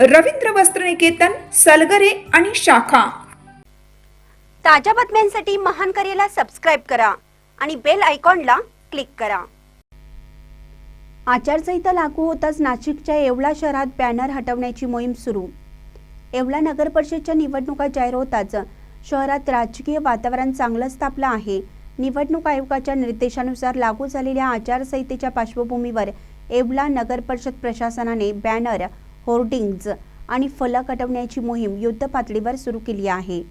रवींद्र वस्त्रनिकेतन सलगरे आणि शाखा. ताज्या बातम्यांसाठी महान करेला सबस्क्राईब करा आणि बेल आयकॉनला क्लिक करा. आचारसंहिता लागू होताच नाशिकच्या येवला शहरात बॅनर हटवण्याची मोहीम सुरू. येवला नगर परिषदच्या निवडणुका जाहीर होताच शहरात राजकीय वातावरण चांगलंच तापलं आहे. निवडणूक आयोगाच्या निर्देशानुसार लागू झालेल्या आचारसंहितेच्या पार्श्वभूमीवर येवला नगर परिषद प्रशासनाने बॅनर होर्डिंग्ज आणि फलक हटवण्याची मोहीम युद्ध पातळीवर सुरू केली आहे.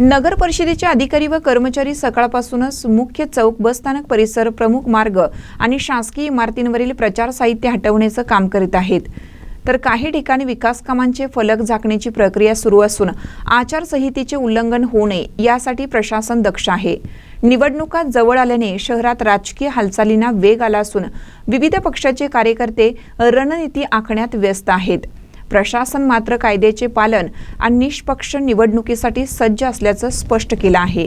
नगर परिषदेचे अधिकारी व कर्मचारी सकाळपासूनच मुख्य चौक बसस्थानक परिसर प्रमुख मार्ग आणि शासकीय इमारतींवरील प्रचार साहित्य हटवण्याचं काम करीत आहेत. तर काही ठिकाणी विकास कामांचे फलक झाकण्याची प्रक्रिया सुरू असून आचारसंहितेचे उल्लंघन होऊ नये यासाठी प्रशासन दक्ष आहे. निवडणुका जवळ आल्याने शहरात राजकीय हालचालींना वेग आला असून विविध पक्षाचे कार्यकर्ते रणनीती आखण्यात व्यस्त आहेत. प्रशासन मात्र कायद्याचे पालन आणि निष्पक्ष निवडणुकीसाठी सज्ज असल्याचं स्पष्ट केलं आहे.